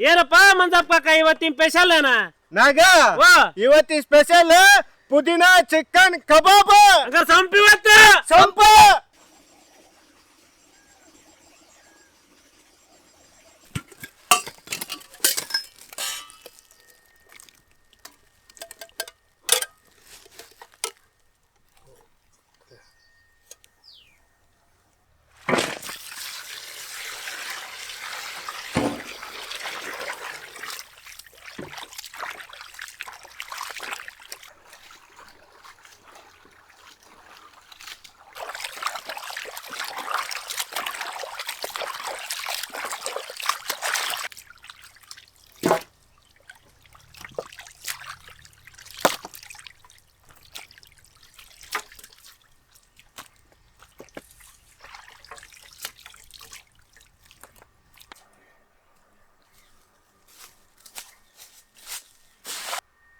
ಏನಪ್ಪ ಮಂಜಪ್ಪ ಇವತ್ತಿನ ಸ್ಪೆಷಲ್ ಏನ? ನಾಗ ವಾ. ಇವತ್ತಿ ಸ್ಪೆಷಲ್ ಪುದೀನ ಚಿಕನ್ ಕಬಾಬ್. ಹಂಗಾರ ಸಂಪಿ.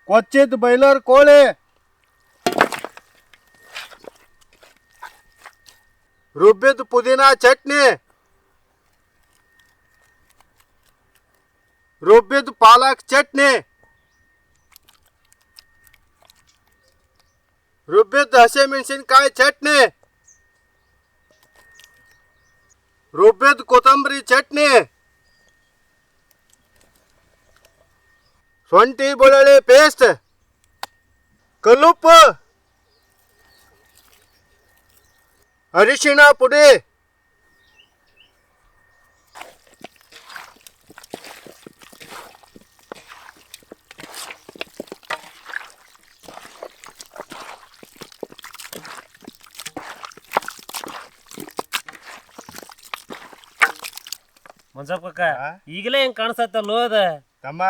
क्वचित बैलर कोळे रुबित पुदीना चटणी रुबित पालक चटणी रुबित हसे हसेमेणसिनकाय चटणी रुबित कोथंबरी चटणी ಶುಂಠಿ ಬೆಳ್ಳುಳ್ಳಿ ಪೇಸ್ಟ್ ಕಲ್ಲುಪ್ಪು. ಅರಿಶಿಣ ಪುಡಿ. ಮಂಜಪ್ಪ? ಈಗಲೇ ಹೆಂಗ್ ಕಾಣಿಸತ್ತಲ್ಲೋ ಅದ? ತಮ್ಮ?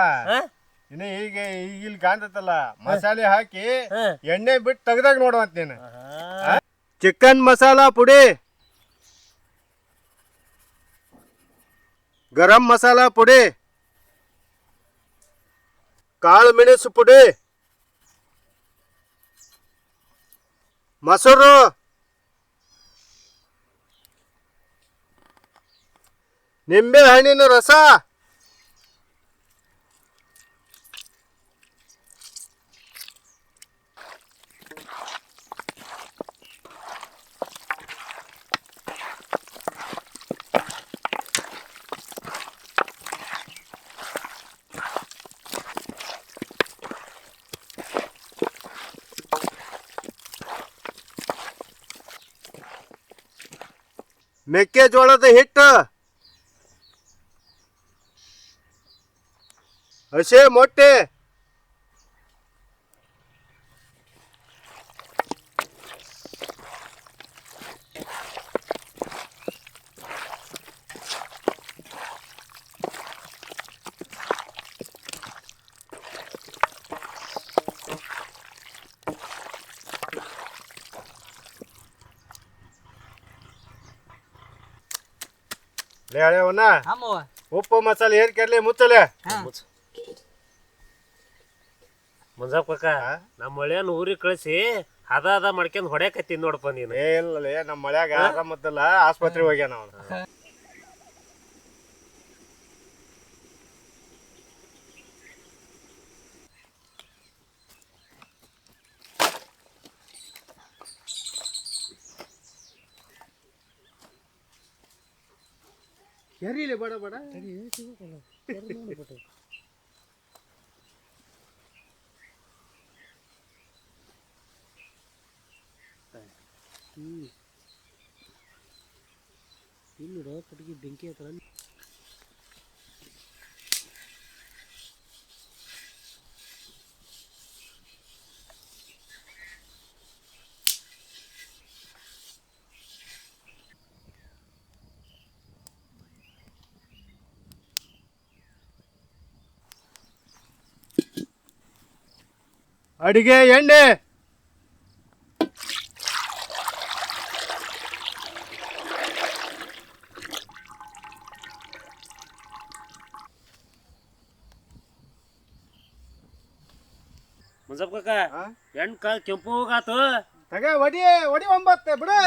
ಇನ್ನು ಈಗ ಈಗ ಇಲ್ಲಿ ಕಾಣ್ತತ್ತಲ್ಲ ಮಸಾಲೆ ಹಾಕಿ ಎಣ್ಣೆ ಬಿಟ್ಟು ತೆಗ್ದಾಗ ನೋಡುವಂತ ನೀನು. ಚಿಕನ್ ಮಸಾಲಾ ಪುಡಿ. ಗರಂ ಮಸಾಲಾ ಪುಡಿ. ಕಾಳು ಮೆಣಸು ಪುಡಿ. ಮೊಸರು. ನಿಂಬೆ ಹಣ್ಣಿನ ರಸ. ಮೆಕ್ಕೆಜೋಳದ ಹಿಟ್ಟು ಹಸೆ ಮೊಟ್ಟೆ ಆಮವ್ವ ಉಪ್ಪು ಮಸಾಲೆ ಏರ್ ಕೆರ್ಲಿ ಮುಚ್ಚಲೆ. ಮುಚ್ಚ. ಮಂಜಪ್ಪ ಕಾಕ ಆ? ನಮ್ಮ ಮಳೆಯನ್ನ ಊರಿಗೆ ಕಳಿಸಿ ಹದ ಹದ ಮಾಡ್ಕೊಂಡ್ ಹೊಡ್ಯಾಕತ್ತೀನಿ ನೋಡಪ್ಪ ನೀನು. ಏ ಇಲ್ಲಲೇ ನಮ್ಮ ಮಳ್ಯಾಗ ಆರಾಮತ್ತಲ್ಲ ಆಸ್ಪತ್ರೆ ಹೋಗ್ಯಾನ ಅವನು. ಎರಿಲಿ ಬಡ ಬಡ ಇಲ್ಲಿ ಕಟ್ಟಿಗೆ ಬೆಂಕಿ ಹತ್ರ ಅಡಿಗೆ ಎಣ್ಣೆ. ಮಂಜಪ್ಪ ಕಾಕ ಎಣ್ಣೆ ಹೆಣ್ ಕಾಲ್ ಕೆಂಪು ಹೋಗಾತು. ತಗ ಒಡಿ ಒಡಿ ಒಂಬತ್ತೆ ಬಿಡು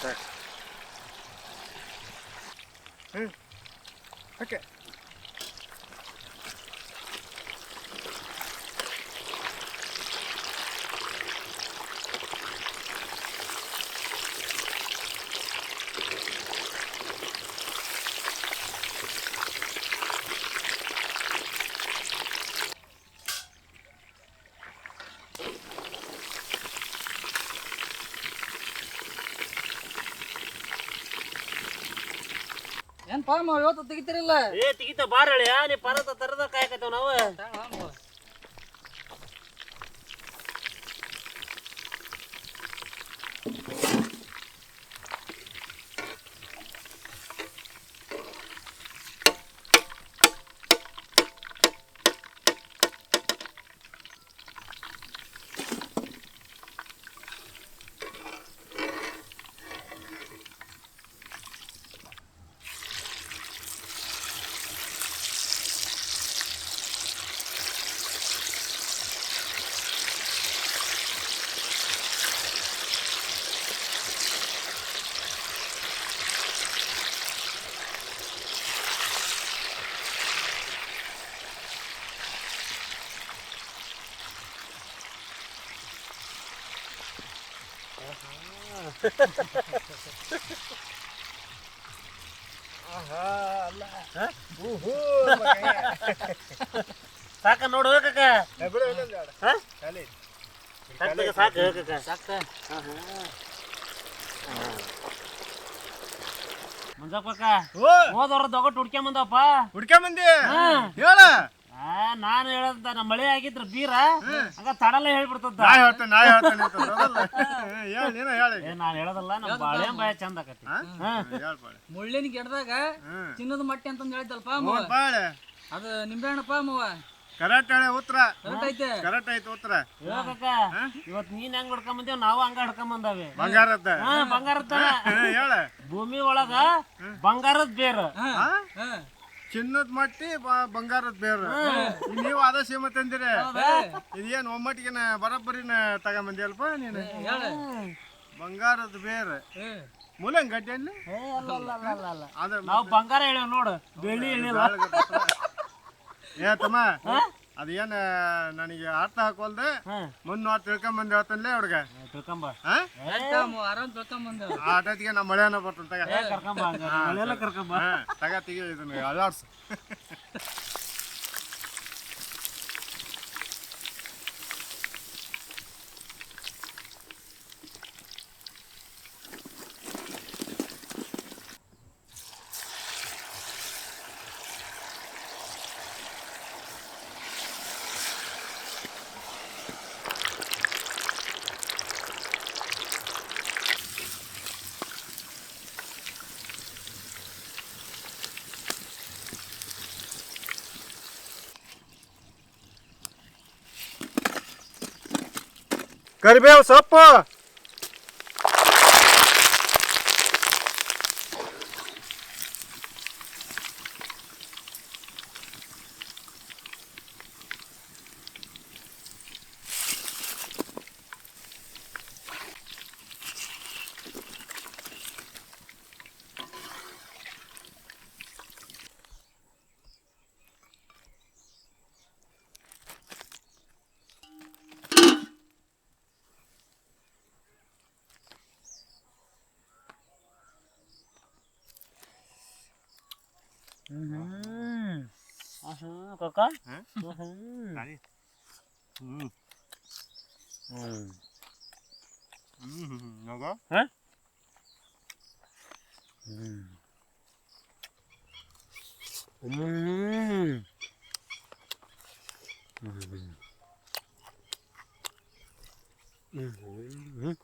ಸಾಕು ಹ್ಞೂ ಏನ್ ಪಾಮ್ ಇವತ್ತು ತೆಗಿತಿರಲ್ಲ? ಏ ತೆಗಿತ ಬಾರ ಹೇಳಿಯ ನೀ ಪರತ ತರದ ಕಾಯಕತ್ತೇವ್ ನಾವು. ಸಾಕ ನೋಡು ಕಾಕ. ಸಾಕ್ ಕಾಕ. ಸಾಕ ಮುಂಜಾಪಕ್ಕ ಓ. ಹೋದವ್ರ ದೊಗಟ್ ಹುಡ್ಕೊಂಬಂದಪ್ಪ ಹುಡ್ಕೊಂಬಂದಿ ಹಾ. ಹೇಳ. ನಾನು ಹೇಳಂತ ನಮ್ಮ ಮಳೆ ಆಗಿದ್ರ ಬೀರ ಹಂಗ ತಡಲ್ಲ ಹೇಳ್ಬಿಡ್ತದ ನಾ ಹೇಳ್ತೇನೆ ನಾ ಹೇಳ್ತೇನೆ ಅಂತ ಹೌದಲ್ಲ? ಹ್ಮ್, ಹೇಳ ನೀನು ಹೇಳ. ಏ ನಾನ್ ಹೇಳೋದಲ್ಲ ನಮ್ಮ ಬಾಳೆ ಬಾಯ ಚಂದ ಆಕತಿ. ಮುಳ್ಳಿನ ಗಿಡದಾಗ ಹ್ಮ್. ಚಿನ್ನದ ಮಟ್ಟಿ ಅಂತಂದ್ ಹೇಳಿದ್ದಲ್ಪ ಮೂರ್ ಬಾಳೆ. ಅದು ನಿಂಬೆ ಹಣ್ಣಪ್ಪ ಮಾವ ಕರೆಕ್ಟ್ ಹೇಳಿ ಉತ್ತರ. ಕರೆಕ್ಟ್ ಐತೆ. ಕರೆಕ್ಟ್ ಐತೆ ಉತ್ತರ. ಇವಾಗ ಇವತ್ ನೀನ್ ಹೆಂಗ್ ಹಿಡ್ಕೊಂಬಂದೇವ್ ನಾವು ಹಂಗ ಹಿಡ್ಕೊಂಬಂದಾವೆ ಬಂಗಾರದ್ದ. ಹಾ ಬಂಗಾರದ ಹೇಳ. ಭೂಮಿ ಒಳಗ ಬಂಗಾರದ ಬೇರು? ಹಾ. ಚಿನ್ನದ ಮಟ್ಟಿ ಬಂಗಾರದ ಬೇರು. ನೀವು ಅದ ತಂದಿರಿ ಹೌದಾ? ಇದೇನು ಒಮ್ಮಟ್ಟಿಗೆನ ಬರೋಬ್ಬರಿನ ತಗೊಂಬಂದಿಯಲ್ಪ ನೀನು? ಹೇಳ. ಬಂಗಾರದ ಬೇರು. ಮೂಲಂಗಡ್ಡೆ ಮೂಲಂಗ್ ಗಡ್ಡೆ ಅಲ್ಲಿ ಅಲ್ಲ ಅಲ್ಲ ಅಲ್ಲ ಅಲ್ಲ ಅಲ್ಲ. ಅದ ನಾವು ಬಂಗಾರ ಹೇಳ ನೋಡು. ಬೆಳ್ಳಿ ಹೇಳಿಲ್ಲ ಏ ತಮ್ಮ. ಅದೇನ ನನಗೆ ಅರ್ಥ ಹಾಕೋಲ್ದೆ ಮುಂದ್ ನಾವು ತಿಳ್ಕೊಂಬಂದ್ ಹೇಳ್ತಾನೆ ಹುಡುಗ ತಿಳ್ಕೊಂಬ. ಹಾ ಆಯ್ತ ಮಾವ, ಆರಾಮ್ ತಿಳ್ಕೊಂಬಂದ ನಮ್ಮ ಮಳೆನ ಬರ್ತದೆ ತಗ. ಕರ್ಕೊಂಬ ತಗ. ತೆಗಿ ಇದನ್ನ ಅಳ್ಳಾಡ್ಸು Garibel, sappa! ಆಹಾ, ಕಾಕ ಹ್ಮ್? ಹ್ಮ್ ಹ್ಮ್ ಹ್ಮ್ ಹ್ಮ್ ನೋಗ ಹ? ಹ್ಮ್ ಹ್ಮ್ ಹ್ಮ್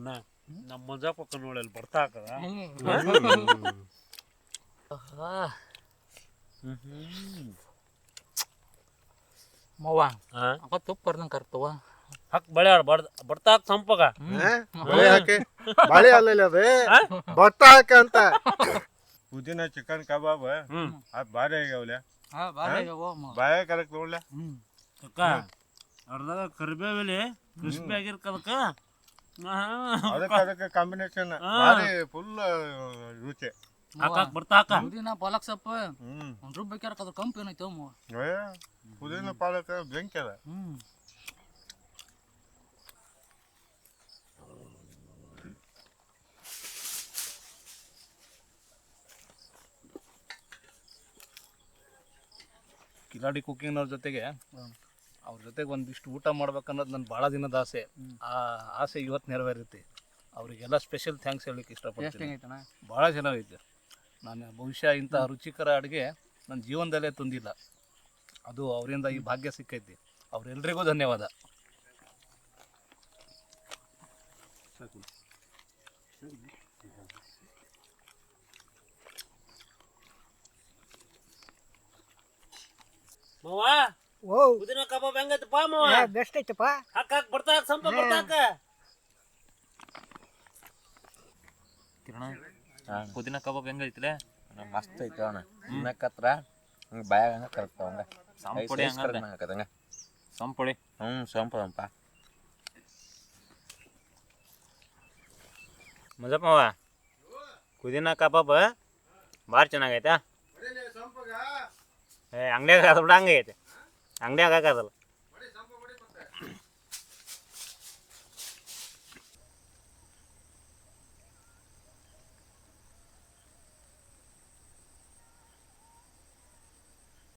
ಒನ್ನ ನಮ್ಮ ಮಂಜಾಪಕ್ಕ ನೋಡಿ ಅಲ್ಲಿ ಬರ್ತಾ ಹಾಕದ ಮವ್ವ ಹಾ? ಅವ ತುಪ್ಪ ಬರ್ದಂಗೆ ಕರ್ತವ ಹಕ್ ಬಳೆ ಬರ್ತಾ ಹಾಕ್ ಸಂಪಗ? ಬಳೆ ಹಾಕಿ. ಬಾಳೆ ಅಲ್ಲ ಅದೇ? ಭತ್ತ ಹಾಕ ಅಂತ. ಪುದೀನ ಚಿಕನ್ ಕಬಾಬ್. ಹ್ಮ್. ಅದ್ ಭಾರಿ ಆಗ್ಯಾವಲೆ. ಹಾ ಬಾರಿ. ಬಾಯ ಕರೆಕ್ಟ್ ನೋಡ್ಲೆ. ಹ್ಮ್. ಅಕ್ಕ ಅರ್ಧ ಕರಿಬೇವಿಲಿ ಕ್ರಿಸ್ಪಿ ಆಗಿರ್ಕದಕ್ಕ ಅದಕ್ಕೆ ಅದಕ್ಕೆ ಕಾಂಬಿನೇಷನ್ ಭಾರಿ ಫುಲ್ ರುಚಿ. ಹಾಕಾಕ್ ಬರ್ತಾಕ ಪುದೀನ ಪಾಲಕ್ ಸೊಪ್ಪು. ಹ್ಮ್. ಒಂದ್ ರುಬ್ಬೇಕಾರೆ ಅದ್ರ ಕಂಪು ಏನೈತೆ ಮಾವ ಏ, ಪುದೀನ ಪಾಲಕ ಬೆಂಕಿ ಅದ. ಹ್ಮ್. ಕಿಲಾಡಿ ಕುಕ್ಕಿಂಗ್ನವ್ರ ಜೊತೆಗೆ ಅವ್ರ ಜೊತೆಗೆ ಒಂದಿಷ್ಟು ಊಟ ಮಾಡ್ಬೇಕನ್ನೋದು ನನ್ನ ಭಾಳ ದಿನದ ಆಸೆ. ಆ ಆಸೆ ಇವತ್ತು ನೆರವೇರುತ್ತೆ ಅವರಿಗೆಲ್ಲ ಸ್ಪೆಷಲ್ ಥ್ಯಾಂಕ್ಸ್ ಹೇಳಲಿಕ್ಕೆ ಇಷ್ಟಪಡ್ತೀನಿ. ಭಾಳ ಭಾಳ ಚೆನ್ನಾಗೈತೆ ನಾನು ಬಹುಶಃ ಇಂಥ ರುಚಿಕರ ಅಡುಗೆ ನನ್ನ ಜೀವನದಲ್ಲೇ ತಂದಿಲ್ಲ. ಅದು ಅವರಿಂದ ಈ ಭಾಗ್ಯ ಸಿಕ್ಕೈತಿ. ಅವರೆಲ್ಲರಿಗೂ ಧನ್ಯವಾದ. ಮಾವ ಓ ಪುದೀನ ಕಬಾಬ್ ಹೆಂಗೈತಪ್ಪ ಮಾವ? ಬೆಸ್ಟ್ ಐತಪ್ಪ. ಬರ್ತಾಕ ಸಂಪ ಬರ್ತಾಕ ಕಿರಣ ಪುದೀನ ಕಬಾಬ್ ಹೆಂಗೈತಿಲೆ? ಮಸ್ತ್ ಐತಿ ಅವನ ತಿನ್ನಕತ್ರ ಹಂಗ ಬಾಯಾಗ ಹಂಗ ಕರಕ್ತಾವ ಹಂಗ. ಸಂಪುಡಿ ಹಂಗಂದ್ರೆ. ಹಾಕದಂಗ ಸಂಪುಡಿ ಹ್ಞೂ ಮಾವ ಪುದೀನ ಕಬಾಬ್ ಭಾಳ ಚೆನ್ನಾಗೈತಾ. ಏ ಅಂಗಡಿಯಾಗ ಅದು ಬಿಡ ಹಂಗೈತೆ. ಅಂಗಡಿಯಾಗ ಹಾಕದಲ್ಲ